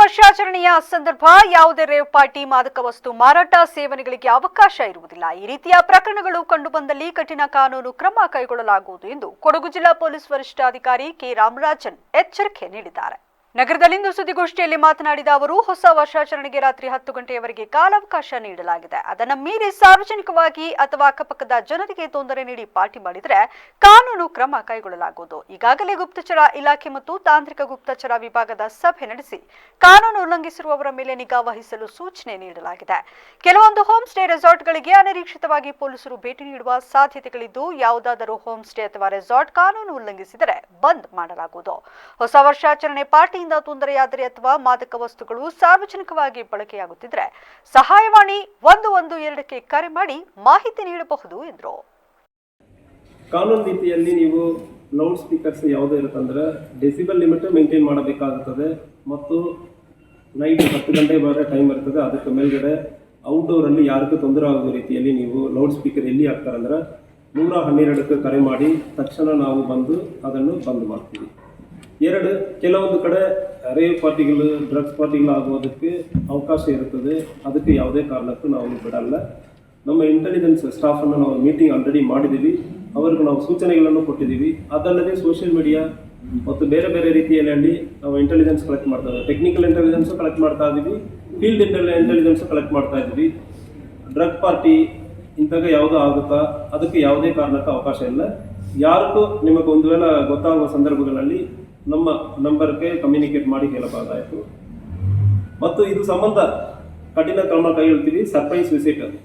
ವರ್ಷಾಚರಣೆಯ ಸಂದರ್ಭ, ಯಾವುದೇ rave party ಮಾದಕ ವಸ್ತು ಮಾರಾಟ ಸೇವನೆಗಳಿಗೆ ಅವಕಾಶ ಇರುವುದಿಲ್ಲ. ಈ ರೀತಿಯ ಪ್ರಕರಣಗಳು ಕಂಡುಬಂದಲ್ಲಿ ಕಠಿಣ ಕಾನೂನು ಕ್ರಮ ಕೈಗೊಳ್ಳಲಾಗುವುದು ಎಂದು ಕೊಡಗು ಜಿಲ್ಲಾ ಪೊಲೀಸ್ ವರಿಷ್ಠಾಧಿಕಾರಿ ಕೆ. ರಾಮರಾಜನ್ ಎಚ್ಚರಿಕೆ ನೀಡಿದ್ದಾರೆ. ನಗರದಲ್ಲಿಂದು ಸುದ್ದಿಗೋಷ್ಠಿಯಲ್ಲಿ ಮಾತನಾಡಿದ ಅವರು, ಹೊಸ ವರ್ಷಾಚರಣೆಗೆ ರಾತ್ರಿ ಹತ್ತು ಗಂಟೆಯವರೆಗೆ ಕಾಲಾವಕಾಶ ನೀಡಲಾಗಿದೆ. ಅದನ್ನ ಮೀರಿ ಸಾರ್ವಜನಿಕವಾಗಿ ಅಥವಾ ಅಕ್ಕಪಕ್ಕದ ಜನರಿಗೆ ತೊಂದರೆ ನೀಡಿ ಪಾರ್ಟಿ ಮಾಡಿದರೆ ಕಾನೂನು ಕ್ರಮ ಕೈಗೊಳ್ಳಲಾಗುವುದು. ಈಗಾಗಲೇ ಗುಪ್ತಚರ ಇಲಾಖೆ ಮತ್ತು ತಾಂತ್ರಿಕ ಗುಪ್ತಚರ ವಿಭಾಗದ ಸಭೆ ನಡೆಸಿ ಕಾನೂನು ಉಲ್ಲಂಘಿಸಿರುವವರ ಮೇಲೆ ನಿಗಾ ವಹಿಸಲು ಸೂಚನೆ ನೀಡಲಾಗಿದೆ. ಕೆಲವೊಂದು ಹೋಮ್ ಸ್ಟೇ ರೆಸಾರ್ಟ್ಗಳಿಗೆ ಅನಿರೀಕ್ಷಿತವಾಗಿ ಪೊಲೀಸರು ಭೇಟಿ ನೀಡುವ ಸಾಧ್ಯತೆಗಳಿದ್ದು, ಯಾವುದಾದರೂ ಹೋಮ್ ಸ್ಟೇ ಅಥವಾ ರೆಸಾರ್ಟ್ ಕಾನೂನು ಉಲ್ಲಂಘಿಸಿದರೆ ಬಂದ್ ಮಾಡಲಾಗುವುದು. ಹೊಸ ವರ್ಷಾಚರಣೆ ಪಾರ್ಟಿಯಿಂದ ತೊಂದರೆಯಾದರೆ ಅಥವಾ ಮಾದಕ ವಸ್ತುಗಳು ಸಾರ್ವಜನಿಕವಾಗಿ ಬಳಕೆಯಾಗುತ್ತಿದ್ರೆ ಸಹಾಯವಾಣಿ ಒಂದು ಒಂದು ಎರಡಕ್ಕೆ ಕರೆ ಮಾಡಿ ಮಾಹಿತಿ ನೀಡಬಹುದು ಎಂದರು. ಕಾನೂನು ರೀತಿಯಲ್ಲಿ ನೀವು ಲೌಡ್ ಸ್ಪೀಕರ್ಸ್ ಯಾವುದೇ ಇರುತ್ತಂದ್ರೆ ಡೆಸಿಬಲ್ ಲಿಮಿಟ್ ಮೇಂಟೈನ್ ಮಾಡಬೇಕಾಗುತ್ತದೆ ಮತ್ತು ನೈಟ್ ಹತ್ತು ಗಂಟೆ ಬರೋ ಟೈಮ್ ಇರ್ತದೆ. ಅದಕ್ಕೆ ಮೇಲ್ಗಡೆ ಔಟ್ಡೋರಲ್ಲಿ ಯಾರಿಗೂ ತೊಂದರೆ ಆಗೋ ರೀತಿಯಲ್ಲಿ ನೀವು ಲೌಡ್ ಸ್ಪೀಕರ್ ಎಲ್ಲಿ ಹಾಕ್ತಾರಂದ್ರೆ ನೂರ ಹನ್ನೆರಡಕ್ಕೆ ಕರೆ ಮಾಡಿ ತಕ್ಷಣ ನಾವು ಬಂದು ಅದನ್ನು ಬಂದ್ ಮಾಡ್ತೀವಿ. ಎರಡು, ಕೆಲವೊಂದು ಕಡೆ ರೇ ಪಾರ್ಟಿಗಳು, ಡ್ರಗ್ಸ್ ಪಾರ್ಟಿಗಳು ಆಗೋದಕ್ಕೆ ಅವಕಾಶ ಇರುತ್ತದೆ. ಅದಕ್ಕೆ ಯಾವುದೇ ಕಾರಣಕ್ಕೂ ನಾವು ಬಿಡಲ್ಲ. ನಮ್ಮ ಇಂಟೆಲಿಜೆನ್ಸ್ ಸ್ಟಾಫನ್ನು ನಾವು ಮೀಟಿಂಗ್ ಆಲ್ರೆಡಿ ಮಾಡಿದ್ದೀವಿ. ಅವರಿಗೆ ನಾವು ಸೂಚನೆಗಳನ್ನು ಕೊಟ್ಟಿದ್ದೀವಿ. ಅದಲ್ಲದೆ ಸೋಷಿಯಲ್ ಮೀಡಿಯಾ ಮತ್ತು ಬೇರೆ ಬೇರೆ ರೀತಿಯಲ್ಲಿ ನಾವು ಇಂಟೆಲಿಜೆನ್ಸ್ ಕಲೆಕ್ಟ್ ಮಾಡ್ತಾ ಇದ್ದೀವಿ. ಟೆಕ್ನಿಕಲ್ ಇಂಟೆಲಿಜೆನ್ಸು ಕಲೆಕ್ಟ್ ಮಾಡ್ತಾ ಇದ್ದೀವಿ. ಫೀಲ್ಡ್ ಇಂಟೆಲಿಜೆನ್ಸ್ ಕಲೆಕ್ಟ್ ಮಾಡ್ತಾ ಇದ್ದೀವಿ. ಡ್ರಗ್ ಪಾರ್ಟಿ ಇಂಥಾಗ ಯಾವುದೋ ಆಗುತ್ತಾ? ಅದಕ್ಕೆ ಯಾವುದೇ ಕಾರಣಕ್ಕೂ ಅವಕಾಶ ಇಲ್ಲ. ಯಾರಿಗೂ ನಿಮಗೆ ಒಂದು ವೇಳೆ ಗೊತ್ತಾಗುವ ಸಂದರ್ಭಗಳಲ್ಲಿ ನಮ್ಮ ನಂಬರ್ಗೆ ಕಮ್ಯುನಿಕೇಟ್ ಮಾಡಿ ಹೇಳಬಹುದಾಯಿತು. ಮತ್ತು ಇದು ಸಂಬಂಧ ಕಠಿಣ ಕ್ರಮ ಕೈಗೊಳ್ತೀವಿ ಸರ್ಪ್ರೈಸ್ ವಿಸಿಟ್